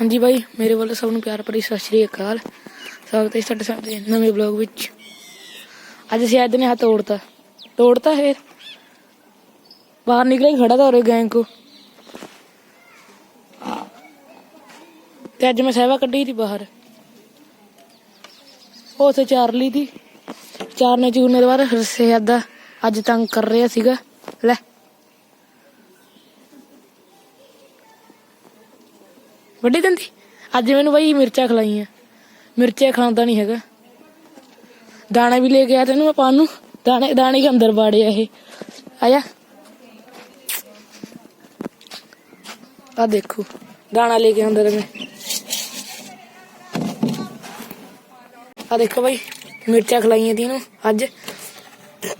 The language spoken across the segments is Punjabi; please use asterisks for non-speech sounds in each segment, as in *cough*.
ਹਾਂਜੀ ਬਾਈ, ਮੇਰੇ ਵੱਲੋਂ ਸਭ ਨੂੰ ਪਿਆਰ ਭਰੀ ਸਤਿ ਸ਼੍ਰੀ ਅਕਾਲ। ਸਵਾਗਤ ਹੈ ਤੁਹਾਡੇ ਸਾਡੇ ਨਵੇਂ ਬਲੌਗ ਵਿੱਚ। ਅੱਜ ਸ਼ਾਇਦ ਨੇ ਹੱਥ ਤੋੜਤਾ। ਤੋੜਤਾ ਫੇਰ ਬਾਹਰ ਨਿਕਲੇ ਖੜਾ ਤਾਂ ਉਰੇ ਗੈਂਗ ਕੋ। ਤੇ ਅੱਜ ਮੈਂ ਸਹਿਵਾ ਕੱਢੀ ਸੀ ਬਾਹਰ। ਉਹ ਉੱਥੇ ਚਾਰ ਲਈ ਦੀ। ਚਾਰਨੇ ਚੂਰਨੇ ਦੇ ਬਾਅਦ ਸਿਹਤ ਦਾ ਅੱਜ ਤੰਗ ਕਰ ਰਿਹਾ ਸੀਗਾ। ਲੈ। ਵੱਡੀ ਦੰਦੀ? ਅੱਜ ਮੈਨੂੰ ਬਾਈ ਮਿਰਚਾਂ ਖਲਾਈਆਂ। ਮਿਰਚਾਂ ਖਾਂਦਾ ਨਹੀਂ ਹੈਗਾ। ਦਾਣਾ ਵੀ ਲੈ ਕੇ ਆਇਆ ਤੈਨੂੰ ਮੈਂ ਪਾਣ ਨੂੰ। ਦਾਣੇ ਦਾਣੇ ਕੇ ਅੰਦਰ ਬਾੜੇ ਆ ਇਹ। ਆਇਆ। ਆ ਦੇਖੋ। ਦਾਣਾ ਲੈ ਕੇ ਅੰਦਰ ਮੈਂ। ਆ ਦੇਖੋ ਬਾਈ, ਮਿਰਚਾਂ ਖਲਾਈਆਂ ਤੀ ਇਹਨੂੰ ਅੱਜ।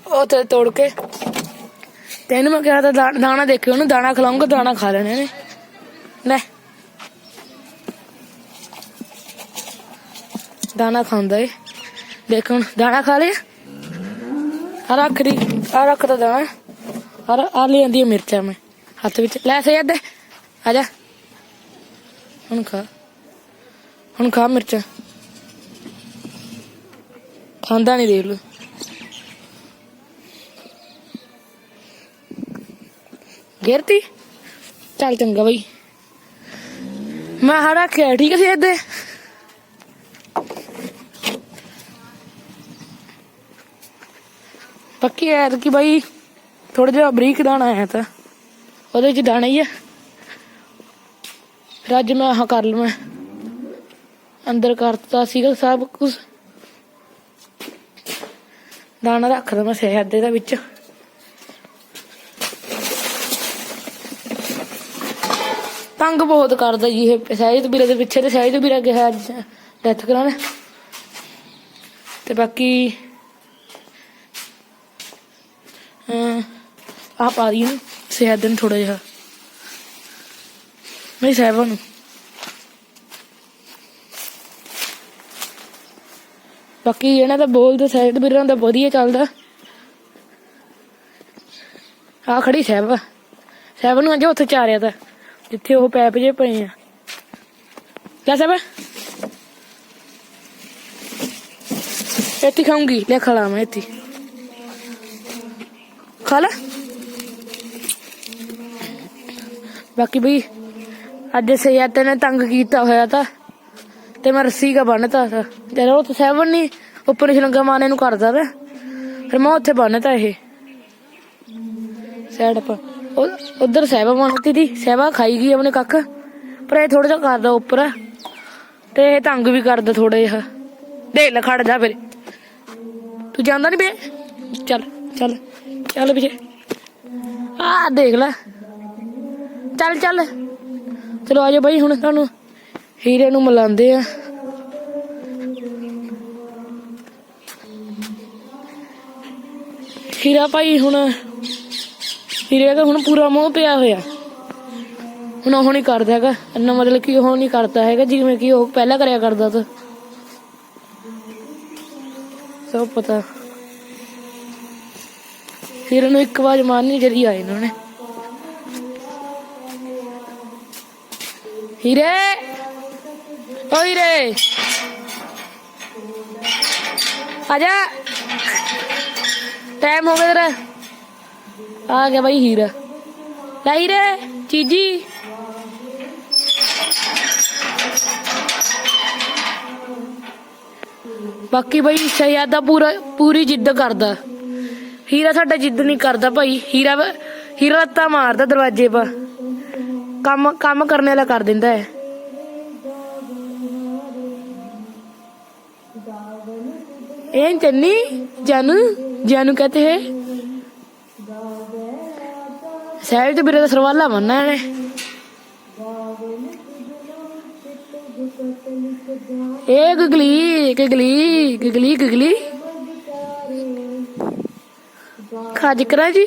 ਉਹ ਤੇ ਤੋੜ ਕੇ। ਤੈਨੂੰ ਮੈਂ ਕਿਹਾ ਤਾਂ ਦਾ- ਦਾਣਾ ਦੇਖਿਓ ਉਹਨੂੰ। ਦਾਣਾ ਖਿਲਾਉਂਗਾ ਦਾਣਾ ਖਾ ਲੈਣੇ ਨੇ ਲੈ। ਦਾਣਾ ਖਾਂਦਾ ਏ। ਦੇਖ ਹੁਣ, ਦਾਣਾ ਖਾ ਲਿਆ? ਆ ਰੱਖ ਦੀ ਆ ਰੱਖ ਤਾ ਦਾਣਾ ਆ ਆ ਲੈ ਆਂਦੀ ਮਿਰਚਾਂ ਮੈਂ, ਹੱਥ ਵਿੱਚ। ਲੈ ਸੇ ਦੇ ਆ ਜਾ। ਹੁਣ ਖਾ। ਹੁਣ ਖਾ ਮਿਰਚਾਂ। ਖਾਂਦਾ ਨਹੀਂ ਦੇਖ ਲੋ ਗਿਰਤੀ? ਚੱਲ ਚੰਗਾ ਬਈ। ਮੈਂ ਹਾਂ ਰੱਖਿਆ ਠੀਕ ਸੀ ਇੱਦੇ ਬਾਕੀ ਐ ਕਿ ਬਾਈ ਥੋੜਾ ਜਿਹਾ ਬਰੀਕ ਦਾਣਾ ਆਇਆ ਤਾਂ। ਉਹਦੇ ਚ ਦਾਣਾ ਹੀ ਆ ਫਿਰ ਅੱਜ ਮੈਂ ਆਹ ਕਰ ਲਵਾਂ। ਅੰਦਰ ਕਰਤਾ ਸੀਗਾ ਸਭ ਕੁਝ ਦਾਣਾ ਰੱਖ ਦਵਾਂ ਸਿਹਤ ਦੇ ਵਿੱਚ। ਤੰਗ ਬਹੁਤ ਕਰਦਾ ਜੀ ਇਹ ਸ਼ਹਿਦ ਵੀਰੇ ਦੇ ਪਿੱਛੇ ਤੇ ਸਹਿਜ ਵੀਰਾ ਗਿਆ ਡੈਥ ਕਰਾਉਣ। ਤੇ ਬਾਕੀ ਆ ਪਾ ਦੀ ਨੂੰ, ਸਿਹਤ ਦਿਨ ਥੋੜਾ ਜਿਹਾ। ਨਹੀਂ ਸਾਹਿਬਾਂ ਨੂੰ। ਬਾਕੀ ਇਹਨਾਂ ਦਾ ਬੋਲ ਤੇ ਸਹਿਤ ਵੀਰਾਂ ਦਾ ਵਧੀਆ ਚੱਲਦਾ। ਆ ਖੜੀ ਸਾਹਿਬਾ। ਸਾਹਿਬ ਨੂੰ ਅੱਜ ਉੱਥੇ ਚਾਰਿਆ ਤਾਂ ਜਿੱਥੇ ਉਹ ਪੈਪ ਜੇ ਪਏ ਆ। ਲੈ ਸਾਹਿਬਾ। ਇੱਥੇ ਖਾਉਂਗੀ ਲੈ ਖਲਾ ਮੈਂ ਇੱਥੇ। ਖਾ ਲੈ ਬਾਕੀ ਬਈ, ਅੱਜ ਸਯਾਤ ਨੇ ਤੰਗ ਕੀਤਾ ਹੋਇਆ ਤਾਂ, ਤੇ ਮੈਂ ਰੱਸੀ ਕਾ ਬੰਨਤਾ ਤਾ। ਜਦੋਂ ਉਹ ਸੈਵਨ ਨਹੀਂ ਉੱਪਰ ਸ਼ਲੰਗਾ ਮਾਰਨੇ ਨੂੰ ਕਰਦਾ ਤਾ ਫਿਰ ਮੈਂ ਉੱਥੇ ਬੰਨਤਾ ਇਹ। ਸਾਈਡ ਪਰ ਉਧਰ ਸਹਿਬਾ ਬਣਤੀ ਦੀ ਸਹਿਬਾ ਖਾਈ ਗਈ ਆਪਣੇ ਕੱਖ। ਪਰ ਇਹ ਥੋੜਾ ਜਿਹਾ ਕਰਦਾ ਉੱਪਰ। ਤੇ ਇਹ ਤੰਗ ਵੀ ਕਰਦਾ ਥੋੜਾ ਜਿਹਾ। ਦੇ ਲੈ, ਖੜ ਜਾ ਫਿਰ। ਤੂੰ ਜਾਂਦਾ ਨਹੀਂ ਬੇ ਚੱਲ ਚੱਲ। ਚੱਲ ਪਿਛੇ ਆ ਦੇਖ ਲੈ। ਚੱਲ ਚੱਲ। ਚਲੋ ਆਜੋ ਬਾਈ, ਹੁਣ ਤੁਹਾਨੂੰ ਹੀਰੇ ਨੂੰ ਮਿਲਾਉਂਦੇ ਆ। ਹੀਰਾ ਭਾਈ ਹੁਣ, ਹੀਰੇ ਦਾ ਹੁਣ ਪੂਰਾ ਮੋਹ ਪਿਆ ਹੋਇਆ। ਹੁਣ ਉਹ ਨਹੀਂ ਕਰਦਾ ਹੈਗਾ। ਇੰਨਾ ਮਤਲਬ ਕਿ ਉਹ ਨਹੀਂ ਕਰਦਾ ਹੈਗਾ, ਜਿਵੇਂ ਕਿ ਉਹ ਪਹਿਲਾਂ ਕਰਿਆ ਕਰਦਾ ਤਾਂ। ਸਭ ਪਤਾ। ਹੀਰੇ ਨੂੰ ਇੱਕ ਵਾਰ ਮਾਰਨੀ ਜਰੀ ਆਏ ਇਹਨਾਂ ਨੇ ਹੀਰੇ! ਓ ਹੀਰੇ! ਆਜਾ ਟਾਈਮ ਹੋ ਗਿਆ ਤੇਰਾ। ਆ ਗਿਆ ਬਾਈ ਹੀਰਾ। ਲੈ ਹੀਰੇ, ਚੀਜੀ। ਬਾਕੀ ਬਾਈ ਸ਼ਹਿਜ਼ਾਦਾ ਪੂਰਾ ਪੂਰੀ ਜਿੱਦ ਕਰਦਾ। ਹੀਰਾ ਸਾਡਾ ਜਿੱਦ ਨਹੀਂ ਕਰਦਾ ਭਾਈ। ਹੀਰਾ ਹੀਰਾ ਲੱਤਾਂ ਮਾਰਦਾ ਦਰਵਾਜ਼ੇ 'ਪਾ। ਕੰਮ ਕੰਮ ਕਰਨ ਵਾਲਾ ਕਰ ਦਿੰਦਾ ਹੈ। ਇਹ ਚੰਨੀ? ਜਾਨੂ? ਜਾਨੂ ਕਹਤੇ ਹੈ। ਸਾਹਿਬ ਤੇ ਵੀਰੇ ਦਾ ਸਰਵਾਲਾ ਮੰਨਣਾ ਇਹਨੇ। ਇਹ ਗਗਲੀ ਗਗਲੀ ਗਗਲੀ ਗਗਲੀ। ਖਾਜ ਕਰਾਂ ਜੀ?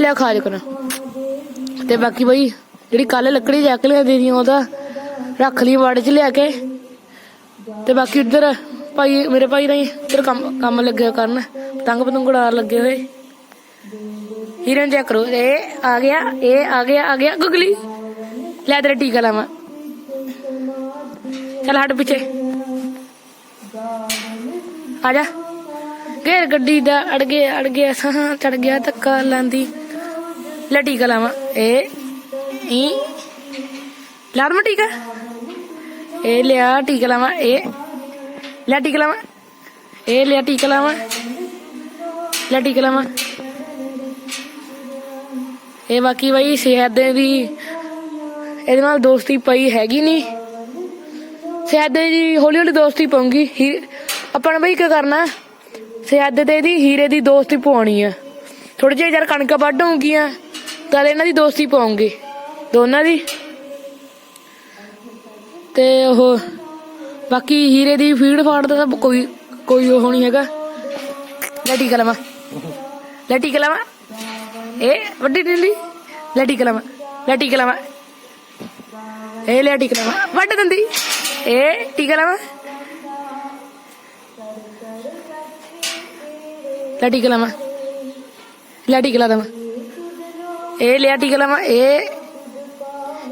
ਲੈ ਖਾਜ ਕਰਾਂ। ਤੇ ਬਾਕੀ ਬਈ, ਜਿਹੜੀ ਕੱਲ ਲੱਕੜੀ ਚੱਕ ਲਿਆ ਦੀ ਉਹਦਾ, ਰੱਖ ਲਈ ਵਾੜੇ ਚ ਲਿਆ ਕੇ। ਤੇ ਬਾਕੀ ਉਧਰ ਭਾਈ, ਮੇਰੇ ਭਾਈ ਨਹੀਂ ਉਧਰ ਕੰਮ ਕੰਮ ਲੱਗਿਆ ਕਰਨ। ਪਤੰਗ ਪਤੰਗ ਉਡਾਣ ਲੱਗੇ ਹੋਏ। ਹੀਰਨ ਚੈੱਕ ਕਰੋ। ਇਹ ਆ ਗਿਆ ਇਹ ਆ ਗਿਆ ਆ ਗਿਆ। ਗੁਗਲੀ, ਲੈ ਤੇਰਾ ਟੀਕਾ ਲਾਵਾਂ। ਚੱਲ ਹਟ ਪਿੱਛੇ। ਆ ਜਾ। ਫੇਰ ਗੱਡੀ ਦਾ ਅੜ ਗਿਆ ਅੜ ਗਿਆ ਸਾਂ ਚੜ ਗਿਆ ਧੱਕਾ ਲਾਂਦੀ। ਲੈ ਟੀਕਾ ਏ ਈ। ਲਾੜ ਟੀਕਾ? ਇਹ ਲਿਆ ਟੀਕਾ ਲਾਵਾਂ ਇਹ। ਲੈ ਟੀਕਾ ਲਾਵਾਂ ਇਹ ਲਿਆ ਟੀਕਾ ਲਾਵਾਂ ਲੈ ਟੀਕਾ ਲਾਵਾਂ ਇਹ ਬਾਕੀ ਬਈ ਸਿਹਦੇ ਦੀ, ਇਹਦੇ ਨਾਲ ਦੋਸਤੀ ਪਈ ਹੈਗੀ ਨਹੀਂ ਸਿਹਦੇ ਦੀ ਹੌਲੀ ਹੌਲੀ ਦੋਸਤੀ ਪਾਉਂਗੀ ਆਪਾਂ ਨੇ ਬਈ ਕੀ ਕਰਨਾ। ਸਿਹਦੇ ਤੇ ਇਹਦੀ ਹੀਰੇ ਦੀ ਦੋਸਤੀ ਪਾਉਣੀ ਆ। ਥੋੜੇ ਜਿਹਾ ਯਾਰ ਕਣਕਾਂ ਵੱਢ ਹੋਣਗੀਆਂ ਤਾਂ ਇਹਨਾਂ ਦੀ ਦੋਸਤੀ ਪਾਉਂਗੀ ਦੋਨਾਂ ਦੀ। ਤੇ ਉਹ ਬਾਕੀ ਹੀਰੇ ਦੀ ਫੀਡ ਫਾੜ ਦਾ ਤਾਂ ਕੋਈ ਕੋਈ ਉਹ ਨਹੀਂ ਹੈਗਾ। ਲੈ ਟੀਕਾ ਲਵਾਂ ਲੈ ਇਹ ਵੱਡੀ ਡਿੱਲੀ ਲੈ ਟੀਕਾ ਲਵਾਂ ਲੈ ਇਹ ਲੈ ਟੀਕਾ ਲਵਾਂ ਵੱਡ ਦੰਦੀ? ਇਹ ਟੀਕਾ ਲਵਾਂ ਲੈ ਟੀਕਾ ਲਵਾਂ ਲੈ ਟੀਕਾ ਲਾ ਦਵਾਂ ਇਹ ਲਿਆ ਟੀਕਾ ਲਵਾਂ ਇਹ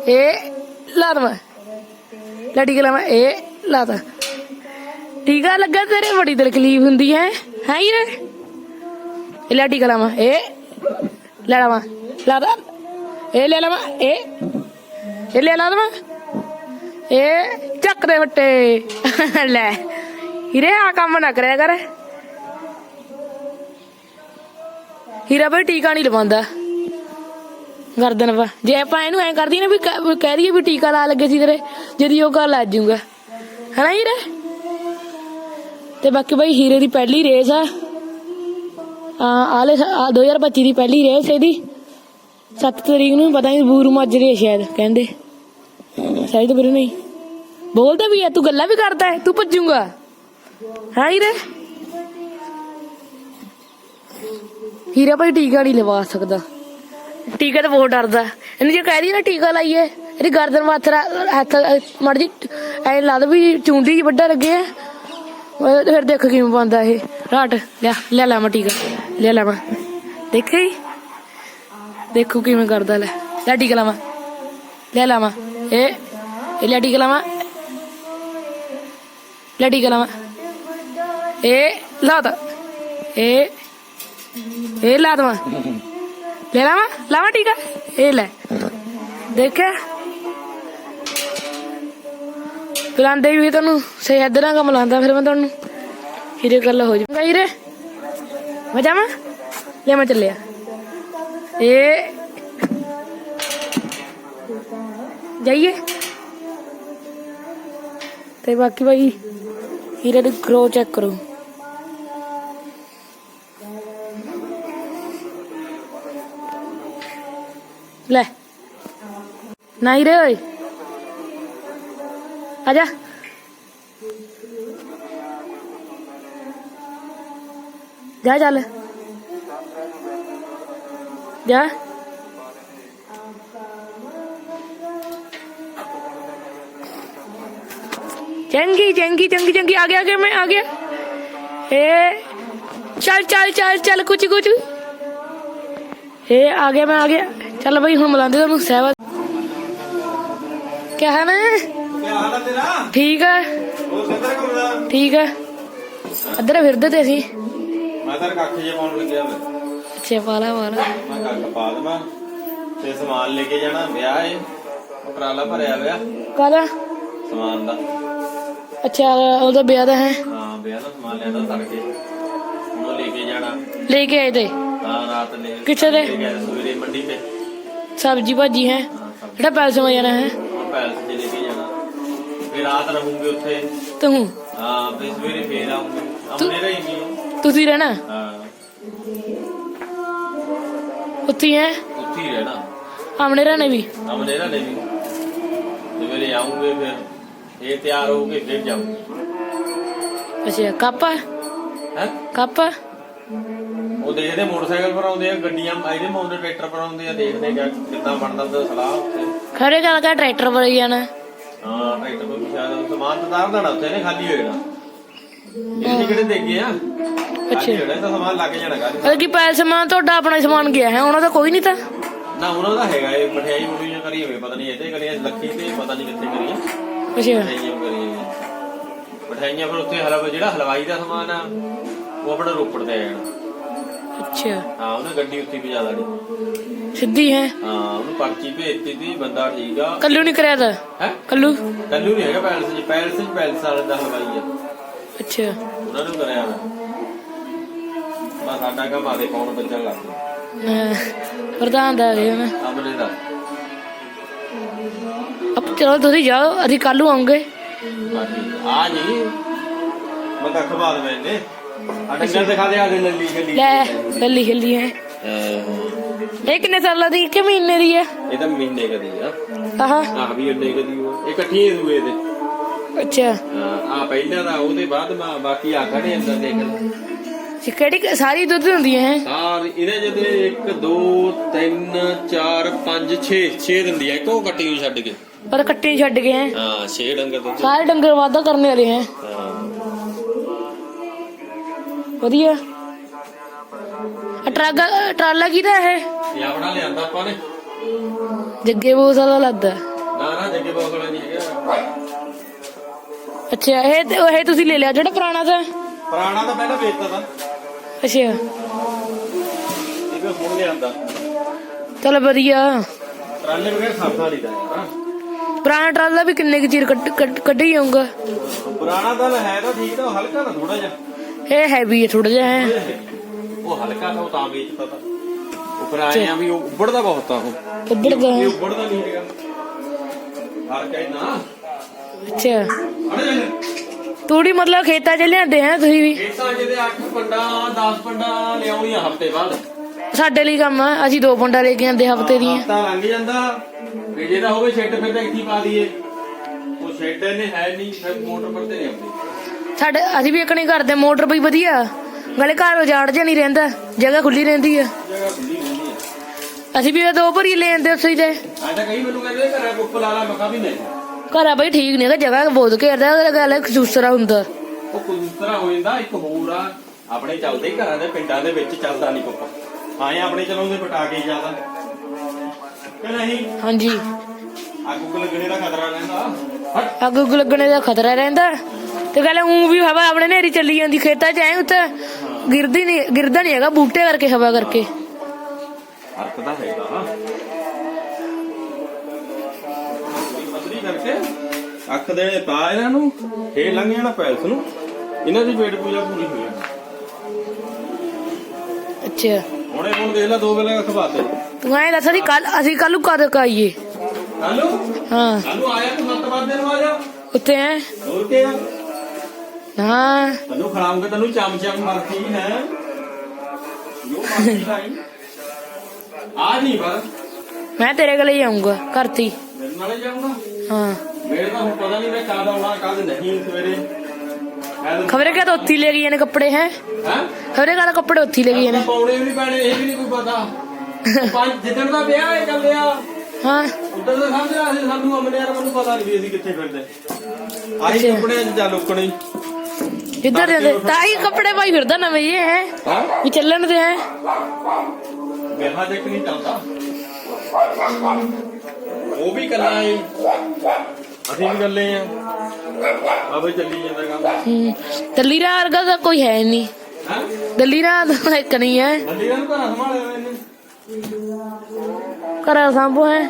ਇਹ ਲਾ ਦਵਾਂ ਲੈ ਟੀਕਾ ਲਾਵਾਂ ਇਹ ਲਾਤਾ ਟੀਕਾ ਲੱਗਾ ਤੇਰੇ ਬੜੀ ਤਕਲੀਫ ਹੁੰਦੀ ਹੈ ਹੈ ਹੀ ਰੇ ਇਹ ਲੈ ਟੀਕਾ ਲਾਵਾਂ ਇਹ ਲੈ ਲਾਵਾਂ ਲਾਦਾ ਇਹ ਲੈ ਲਾਵਾਂ ਇਹ ਇਹ ਲੈ ਲਾ ਦਵਾਂ ਇਹ ਚੱਕ ਦੇ ਵੱਟੇ ਲੈ ਹੀਰੇ ਆ ਕੰਮ ਨਾ ਕਰਿਆ ਕਰ ਹੀਰਾ ਬਈ ਟੀਕਾ ਨਹੀਂ ਲਵਾਉਂਦਾ। ਗਰਦਨ ਪਾ ਜੇ ਆਪਾਂ ਇਹਨੂੰ ਐ ਕਰਦੀ ਨਾ ਵੀ ਕਹਿ ਦਈਏ ਵੀ ਟੀਕਾ ਲਾ ਲੱਗੇ ਸੀ ਤੇਰੇ ਜਦੀ ਉਹ ਘਰ ਲੱਜ ਜਾਊਗਾ ਹਨਾ ਹੀਰੇ? ਤੇ ਬਾਕੀ ਬਈ ਹੀਰੇ ਦੀ ਪਹਿਲੀ ਰੇਸ ਆ। ਆ ਆਲੇ ਆ 2025 ਦੀ ਪਹਿਲੀ ਰੇਸ ਇਹਦੀ। 7 ਤਰੀਕ ਨੂੰ, ਪਤਾ ਨਹੀਂ ਬੂਰੂ ਮਾਜਰੇ ਸ਼ਾਇਦ, ਕਹਿੰਦੇ। ਸ਼ਾਇਦ ਵੀਰੇ ਨਹੀਂ। ਬੋਲਦਾ ਵੀ ਆ, ਤੂੰ ਗੱਲਾਂ ਵੀ ਕਰਦਾ ਹੈ, ਤੂੰ ਭੱਜੂਗਾ। ਹਾਂ ਹੀਰੇ? ਹੀਰਾ ਭਾਈ ਟੀਕਾ ਨਹੀਂ ਲਵਾ ਸਕਦਾ। ਟੀਕਾ ਤਾਂ ਬਹੁਤ ਡਰਦਾ। ਇਹਨੂੰ ਜੇ ਕਹਿ ਦਈਏ ਨਾ ਟੀਕਾ ਲਾਈਏ, ਇਹਦੀ ਗਰਦਨ ਮੱਥ ਹੱਥ, ਮੜ ਜੀ, ਐ ਲੱਗ ਵੀ ਚੁੰਡੀ ਜੀ ਵੱਡਾ ਲੱਗੇ ਆ। ਫਿਰ ਦੇਖ ਕਿਵੇਂ ਪਾਉਂਦਾ ਇਹ। ਰਾਟ, ਲਿਆ ਲੈ ਲੈ ਮੈਂ ਟੀਕਾ ਲੈ ਲੈ ਮੈਂ ਦੇਖੀ ਦੇਖੋ ਕਿਵੇਂ ਕਰਦਾ ਲੈ। ਲੈ ਟੀਕਾ ਲਾਵਾਂ। ਲੈ ਲਾਵਾਂ। ਇਹ ਇਹ ਲੈ ਟੀਕਾ ਲਾਵਾਂ। ਲੈ ਟੀਕਾ ਲਾਵਾਂ। ਇਹ, ਲਾ ਤਾ। ਇਹ ਇਹ ਲਾ ਦਵਾਂ। ਲੈ ਲਾਵਾਂ? ਲਾਵਾਂ ਟੀਕਾ ਇਹ ਲੈ। ਦੇਖਿਆ? ਬੁਲਾਉਂਦੇ ਵੀ ਤੁਹਾਨੂੰ, ਸਿਹਤ ਨਾਲ ਕੰਮ ਲਾਉਂਦਾ ਫਿਰ ਮੈਂ ਤੁਹਾਨੂੰ। ਹੀਰੇ ਗੱਲ ਹੋ ਜਾਊਗਾ ਹੀਰੇ। ਮੈਂ ਜਾਵਾਂ? ਲੈ ਮੈਂ ਚੱਲਿਆ। ਇਹ ਜਾਈਏ। ਤੇ ਬਾਕੀ ਭਾਈ, ਹੀਰੇ ਦੀ ਗਰੋ ਚੈੱਕ ਕਰੋ। ਲੈ। ਨਹੀਂ ਰੇ ਓਏ। ਆ ਜਾ। ਜਾ ਚੱਲ। ਜਾ। ਚੰਗੀ ਚੰਗੀ ਚੰਗੀ ਚੰਗੀ। ਆ ਗਿਆ ਆ ਗਿਆ ਮੈਂ, ਆ ਗਿਆ। ਏ ਚੱਲ ਚੱਲ ਚੱਲ ਚੱਲ ਕੁਝ ਕੁਚ ਏ ਆ ਗਿਆ ਮੈਂ, ਆ ਗਿਆ। ਚੱਲ ਬਈ ਹੁਣ ਮਿਲਾਂਦੇ ਤੁਹਾਨੂੰ ਸਹਿਵਾ ਕਿਆ ਹੈ? ਨਾ ਕੀ ਹਾਲ ਆ ਤੇਰਾ? ਠੀਕ ਹੈ ਹੋਰ ਕਿੱਧਰ ਘੁੰਮਦਾ? ਠੀਕ ਹੈ ਅੱਧਰ ਫਿਰਦੇ ਤੇ ਅਸੀਂ। ਮੈਂ ਤਾਂ ਕੱਖ ਜੇ ਪਾਉਣ ਲੱਗਿਆ ਮੈਂ ਅੱਛਾ ਪਾਲਾ ਵਾਲਾ ਮੈਂ ਕੱਖ ਪਾ ਦੇਵਾਂ। ਤੇ ਸਮਾਨ ਲੈ ਕੇ ਜਾਣਾ ਵਿਆਹ ਏ। ਉਹ ਟਰਾਲਾ ਭਰਿਆ ਵਿਆ ਕਾਲਾ ਸਮਾਨ ਦਾ। ਅੱਛਾ ਉਹਦਾ ਵਿਆਹ ਦਾ ਹੈ। ਹਾਂ ਵਿਆਹ ਦਾ ਸਮਾਨ ਲਿਆਂਦਾ ਤੜਕੇ ਉਹ ਲੈ ਕੇ ਜਾਣਾ। ਲੈ ਕੇ ਆਏ ਤੇ। ਹਾਂ ਰਾਤ ਲੈ ਕਿੱਥੇ ਦੇ? ਸਵੇਰੇ ਮੰਡੀ ਤੇ। ਸਬਜੀ ਭਾਜੀ ਹੈ ਹਾਂ ਸਭ ਜਿਹੜਾ ਪੈਸੇ ਮਾ ਜਾਣਾ ਹੈ ਹੁਣ ਪੈਲਸ 'ਚ ਲੈ ਕੇ ਜਾਣਾ ਫਿਰ ਰਾਤ ਰਹੂੰਗੇ ਉੱਥੇ ਤੂੰ ਹਾਂ ਫਿਰ ਸਵੇਰੇ ਫੇਰ ਆਉਂਗੇ ਆਪਣੇ ਰਹੀ ਨਹੀਂ ਤੁਸੀਂ ਰਹਿਣਾ ਹਾਂ ਉੱਥੇ ਹੀ ਹੈ ਉੱਥੇ ਹੀ ਰਹਿਣਾ ਆਮਣੇ ਰਹਿਣੇ ਵੀ ਆਪਣੇ ਰਹਿਣੇ ਵੀ ਸਵੇਰੇ ਆਉਂਗੇ ਫਿਰ ਇਹ ਤਿਆਰ ਹੋ ਕੇ ਫਿਰ ਜਾਊਂਗੇ ਅੱਛਾ ਕਾਪਾ ਹੈ ਕਾਪਾ ਉਹ ਦੇਖਦੇ ਮੋਟਰਸਾਈਕਲ ਪਰ ਆਉਂਦੇ ਆ ਗੱਡੀਆਂ ਇਹਦੇ ਮੌਂਦੇ ਟਰੈਕਟਰ ਪਰ ਆਉਂਦੇ ਆ ਦੇਖਦੇ ਕਿ ਕਿੱਦਾਂ ਬਣਦਾ ਉਹਦਾ ਸਲਾਹ ਉੱਥੇ। ਖੜੇ ਗੱਲ ਕਰ ਟਰੈਕਟਰ ਪਰ ਹੀ ਜਾਣਾ। ਹਾਂ ਟਰੈਕਟਰ ਪਰ ਸ਼ਾਇਦ ਸਮਾਨ ਤਾਂ ਤਾਰ ਦੇਣਾ ਉੱਥੇ ਨੇ ਖਾਲੀ ਹੋ ਜਾਣਾ ਇਹ ਜਿਹੜੇ ਦੇਖੇ ਆ? ਅੱਛਾ। ਇਹ ਤਾਂ ਸਮਾਨ ਲੱਗ ਜਾਣਾ ਅਰੇ ਕੀ ਪੈਸੇ ਸਮਾਨ ਤੁਹਾਡਾ ਆਪਣਾ ਸਮਾਨ ਗਿਆ ਹੈ ਉਹਨਾਂ ਦਾ ਕੋਈ ਨਹੀਂ ਤਾਂ। ਨਾ ਉਹਨਾਂ ਦਾ ਹੈਗਾ ਇਹ ਮਠਿਆਈ ਮੁੜੀ ਕਰੀ ਹੋਵੇ ਪਤਾ ਨਹੀਂ ਇਹਦੇ ਕਰੀਏ ਲੱਖੀ ਤੇ ਪਤਾ ਨਹੀਂ ਕਿੱਥੇ ਕਰੀਏ ਅੱਛਾ। ਮਠਿਆਈਆਂ ਫਿਰ ਉੱਥੇ ਹਲਵਾ ਜਿਹੜਾ ਹਲਵਾਈ ਦਾ ਸਮਾਨ ਆ ਉਹ ਆਪਣਾ ਰੋਪੜ ਤੇ ਆ ਜਾਣਾ ਅੱਛਾ। ਹਾਂ ਉਹਨੇ ਗੱਡੀ ਉੱਥੇ ਪਹੁੰਚਾ ਦੇਣੀ ਸਿੱਧੀ ਹੈ? ਹਾਂ ਉਹਨੂੰ ਪਰਚੀ ਭੇਜਤੀ ਸੀ ਬੰਦਾ ਠੀਕ ਆ। ਕੱਲੂ ਨਹੀਂ ਕਰਿਆ ਤਾਂ? ਹੈ? ਕੱਲੂ? ਕੱਲੂ ਨਹੀਂ ਹੈਗਾ ਪੈਲਸ ਚ ਪੈਲਸ ਚ ਪੈਲਸ ਵਾਲੇ ਦਾ ਹਲਵਾਈ ਆ। ਅੱਛਾ। ਉਹਨਾਂ ਨੂੰ ਕਰਿਆ ਵਾ ਬਸ ਸਾਡਾ ਕੰਮ ਆਦੇ ਕੌਣ ਬੱਚਾ ਲੱਗ ਹਾਂ, ਪ੍ਰਧਾਨ ਦਾ ਹੈ ਨਾ। ਅਮਨੇ ਦਾ। ਅਬ ਚਲੋ ਤੁਸੀਂ ਜਾਓ ਅਸੀਂ ਕੱਲ ਨੂੰ ਆਉਂਗੇ। ਆ ਨਹੀਂ ਮੈਂ ਤਾਂ ਖਵਾ ਦੇ ਮੈਨੇ ਆ ਡੰਗਰ ਦਿਖਾ ਦੇ ਆ ਦੇ ਲੱਲੀ ਗੱਲੀ। ਲੈ ਲੱਲੀ ਖੇਲੀ ਹੈ। ਇਹ ਕਿੰਨੇ ਸਾਲਾਂ ਦੀ ਕਿ ਮਹੀਨੇ ਦੀ ਹੈ? ਇਹ ਤਾਂ ਮਹੀਨੇ ਕਦੀ ਆ। ਆਹ। ਆਹ ਵੀ ਉਹਨੇ ਕਦੀ ਉਹ। ਇਹ ਇਕੱਠੀਆਂ ਹੀ ਦੂਏ ਦੇ। ਅੱਛਾ। ਆ ਪਹਿਲਾਂ ਦਾ ਉਹਦੇ ਬਾਅਦ ਮਾ ਬਾਕੀ ਆ ਖੜੇ ਅੰਦਰ ਦੇਖ ਲੈ। ਜੀ ਕਿਹੜੀ ਸਾਰੀ ਦੁੱਧ ਹੁੰਦੀ ਹੈ? ਸਾਰ ਇਹਦੇ ਜਦੇ 1 2 3 4 5 6 6 ਦਿੰਦੀ ਆ। ਇੱਕੋ ਕੱਟੀ ਨੂੰ ਛੱਡ ਕੇ। ਪਰ ਕੱਟੇ ਨੀ ਛੱਡ ਗਏ ਹੈ। ਹਾਂ 6 ਡੰਗਰ ਦੁੱਧ ਸਾਰੇ ਡੰਗਰ ਵਾਧਾ ਕਰਨੇ ਵਾਲੇ ਹੈ। ਹਾਂ। ਵਧੀਆ। ਟਰਾਗਾ ਟਰਾਲਾ ਕਿਹਦਾ ਹੈ ਇਹ? ਆਪਣਾ ਲਿਆਂਦਾ ਆਪਾਂ ਨੇ। ਜੱਗੇ ਬੋਸ ਵਾਲਾ ਲੱਗਦਾ ਨਾ ਨਾ ਜੱਗੇ ਬੋਸਲਾ ਨਹੀਂ ਹੈਗਾ। ਅੱਛਾ ਇਹ ਤੇ- ਇਹ ਤੁਸੀਂ ਲੈ ਲਿਆ ਜਿਹੜਾ ਪੁਰਾਣਾ ਤਾਂ ਪੁਰਾਣਾ ਤਾਂ ਪਹਿਲਾਂ ਵੇਚਤਾ ਤਾਂ। ਅੱਛਾ। ਇਹ ਵੀ ਹੁਣ ਲਿਆਂਦਾ। ਚਲ ਵਧੀਆ। ਟਰਾਲੇ ਵਗੈਰ ਸਰਦਾ ਨਹੀਂ ਦਾ ਪੁਰਾਣਾ ਟਰਾਲਾ ਵੀ ਕਿੰਨੇ ਕੁ ਚਿਰ ਕੱਢ- ਕੱਢ- ਜਾਊਗਾ? ਪੁਰਾਣਾ ਤਾਂ ਹੈ ਤਾਂ ਠੀਕ ਤਾਂ ਹਲਕਾ ਤਾਂ ਥੋੜਾ ਜਿਹਾ। ਇਹ ਹੈਵੀ ਹੈ ਥੋੜਾ ਜਿਹਾ ਹੈ। ਉਹ ਹਲਕਾ ਤਾਂ ਉਹ ਤਾਂ ਵੇਚਤਾ ਤਾਂ। ਉਹ ਪਰ ਆਏ ਆ ਵੀ ਉਹ ਉੱਬੜਦਾ ਬਹੁਤ ਆ ਉਹ। ਉੱਬੜਦਾ ਇਹ ਉੱਬੜਦਾ ਨਹੀਂ ਹੈਗਾ। ਹਰ ਕਹੇ ਨਾ ਅੱਛਾ ਤੂੜੀ ਮਤਲਬ ਖੇਤਾਂ 'ਚ ਲਿਆਂਦੇ ਹੈ ਤੁਸੀਂ ਵੀ? ਖੇਤਾਂ ਜਿਹਦੇ 8 ਪੰਡਾ 10 ਪੰਡਾ ਲਿਆਉਣੀਆਂ ਹਫ਼ਤੇ ਬਾਅਦ। ਸਾਡੇ ਲਈ ਕੰਮ ਆ ਅਸੀਂ ਦੋ ਪੁੰਡਾ ਲੈ ਕੇ ਆਂਦੇ ਹਫ਼ਤੇ ਦੀਆਂ। ਹਫਤਾ ਲੰਘ ਜਾਂਦਾ। ਵੀ ਜੇ ਤਾਂ ਹੋਵੇ ਸ਼ੈੱਡ ਫਿਰ ਤਾਂ ਇੱਥੇ ਪਾ ਦਈਏ। ਉਹ ਸ਼ੈੱਡ ਨੇ ਹੈ ਨਹੀਂ ਫਿਰ ਮੋਟਰ ਪਰ ਤੇ ਨਹੀਂ ਆਉਂਦੀ। ਸਾਡੇ ਅਸੀਂ ਵੀ ਇਕਣੀ ਕਰਦੇ ਮੋਟਰ ਬਈ ਵਧੀਆ। ਗਲੇ ਘਰ ਉਜਾੜ ਜਿਹਾ ਨਹੀਂ ਰਹਿੰਦਾ ਜਗ੍ਹਾ ਖੁੱਲੀ ਰਹਿੰਦੀ ਆ। ਜਗ੍ਹਾ ਖੁੱਲੀ ਰਹਿੰਦੀ ਹੈ ਅਸੀਂ ਵੀ ਇਹ ਦੋ ਭਰੀ ਲੈ ਆਂਦੇ ਉਸੇ ਤੇ ਆ ਤਾਂ ਕਈ ਮੈਨੂੰ ਕਹਿੰਦੇ ਘਰਾਂ ਕੁੱਪ ਲਾ ਲਾ ਮੱਕਾ ਵੀ ਨਹੀਂ। ਘਰ ਆ ਬਈ ਠੀਕ ਨਹੀਂ ਹੈਗਾ ਜਗ੍ਹਾ ਬਹੁਤ ਘੇਰਦਾ ਗੱਲ ਖਸੂਸਰਾ ਹੁੰਦਾ। ਉਹ ਕੁਝ ਤਰ੍ਹਾਂ ਹੋ ਜਾਂਦਾ ਇੱਕ ਹੋਰ ਆ ਆਪਣੇ ਚੱਲਦੇ ਘਰਾਂ ਦੇ ਪਿੰਡਾਂ ਦੇ ਵਿੱਚ ਚੱਲਦਾ ਨਹੀਂ ਕੁੱਪ ਆਏ ਆਪਣੇ ਚਲਾਉਂਦੇ ਪਟਾ ਕੇ ਜ਼ਿਆਦਾ। ਕਿ ਨਹੀਂ? ਹਾਂਜੀ। ਅੱਗ ਲੱਗਣੇ ਦਾ ਖਤਰਾ ਰਹਿੰਦਾ। ਅੱਗ ਲੱਗਣੇ ਦਾ ਖਤਰਾ ਰਹਿੰਦਾ। ਤੇ ਗੱਲ ਉਂ ਵੀ ਹਵਾ ਆਪਣੇ ਨੇਰੀ ਚੱਲੀ ਜਾਂਦੀ ਖੇਤਾਂ 'ਚ ਐ ਉੱਤੇ ਗਿਰਦੀ ਨਹੀਂ ਗਿਰਦਾ ਨਹੀਂ ਹੈਗਾ ਬੂਟੇ ਕਰਕੇ ਹਵਾ ਕਰਕੇ। ਹੈਗਾ ਹਾਂ ਅੱਖ ਦੇ ਪਾ ਇਹਨਾਂ ਨੂੰ ਫੇਰ ਲੰਘ ਜਾਣਾ ਪੈਲਸ ਨੂੰ। ਇਹਨਾਂ ਦੀ ਪੇਟ ਪੂਜਾ ਪੂਰੀ ਹੋ ਜਾਣੀ। ਅੱਛਾ। ਹੁਣੇ ਹੁਣ ਦੇਖ ਲੈ ਦੋ ਵੇਲੇ ਖਵਾਤੇ ਤੂੰ। ਐ ਦੱਸ ਦੀ ਕੱਲ ਅਸੀਂ ਕੱਲ ਨੂੰ ਕਦ ਕਾਈਏ ਕੱਲੂ ਹਾਂ। ਕੱਲੂ ਆਇਆ ਤੂੰ ਸੱਤ ਵਜੇ ਨੂੰ ਆ ਜਾ। ਉੱਤੇ ਐ? ਹੋਰ ਕੀ ਆ ਹਾਂ। ਤੈਨੂੰ ਖੜਾਉਂਗੇ ਤੈਨੂੰ ਚਮ ਚਮ ਮਰਦੀ ਹੈ। ਯੋ ਮਰਦੀ ਲਾਈ ਆ ਨਹੀਂ ਪਰ ਮੈਂ ਤੇਰੇ ਕੋਲ ਹੀ ਆਉਂਗਾ ਘਰ ਤੇ ਹੀ। ਮੇਰੇ ਨਾਲੇ ਜਾਊਂਗਾ? ਹਾਂ। ਮੇਰੇ ਤਾਂ ਹੁਣ ਪਤਾ ਨਹੀਂ ਮੈਂ ਕਦ ਆਉਣਾ ਕਦ ਨਹੀਂ ਸਵੇਰੇ। ਮੈਂ ਤਾਂ ਖਬਰੇ ਕਿਆ ਤਾਂ ਉੱਥੇ ਲੈ ਗਏ ਨੇ ਕੱਪੜੇ ਹੈ? ਹੈ? ਖਬਰੇ ਕਾ ਕੱਪੜੇ ਉੱਥੇ ਲੈ ਗਏ ਨੇ? ਪਾਉਣੇ ਵੀ ਨਹੀਂ ਪੈਣੇ ਇਹ ਵੀ ਨਹੀਂ ਕੋਈ ਪਤਾ। ਪੰਜ *laughs* ਜਿੱਦਣ ਦਾ ਵਿਆਹ ਹੈ ਚੱਲਿਆ ਹਾਂ। ਉਦੋਂ ਦਾ ਸਮਝ ਰਿਹਾ ਸੀ ਸਾਨੂੰ ਅਮਨੇ ਯਾਰ ਮੈਨੂੰ ਪਤਾ ਨਹੀਂ ਵੀ ਅਸੀਂ ਕਿੱਥੇ ਫਿਰਦੇ। ਆਹੀ ਅੱਛਾ। ਕੱਪੜੇ ਚ ਜਾ ਲੋਕਣੇ। ਇੱਧਰ ਦੇ ਦੇ ਤਾਂ ਹੀ ਕੱਪੜੇ ਪਾਈ ਫਿਰਦਾ ਨਵੇਂ ਇਹ ਹੈ? ਹਾਂ? ਵੀ ਚੱਲਣ ਦੇ ਹੈ? ਵਿਆਹ ਦੇਖ ਨਹੀਂ ਚੱਲਦਾ। ਉਹ ਵੀ ਕੱਲਾ ਏ ਅਸੀਂ ਵੀ ਗੱਲੇ ਆ। ਆ ਬਈ ਚੱਲੀ ਜਾਂਦਾ ਕੰਮ। ਹੂੰ। ਦਿੱਲੀ ਰਾ ਵਰਗਾ ਤਾਂ ਕੋਈ ਹੈ ਨਹੀਂ। ਹਾਂ? ਦਿੱਲੀ ਰਾ ਤਾਂ ਇੱਕ ਨਹੀਂ ਹੈ। ਗੱਲੀ ਨੂੰ ਘਰਾਂ ਸੰਭਾਲਿਆ ਹੋਇਆ ਇਹਨੇ ਘਰ ਸੰਭੋ ਹੈ?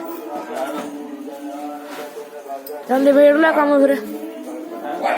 ਚੱਲ ਵੇੜ ਲੈ ਕੰਮ ਫਿਰ।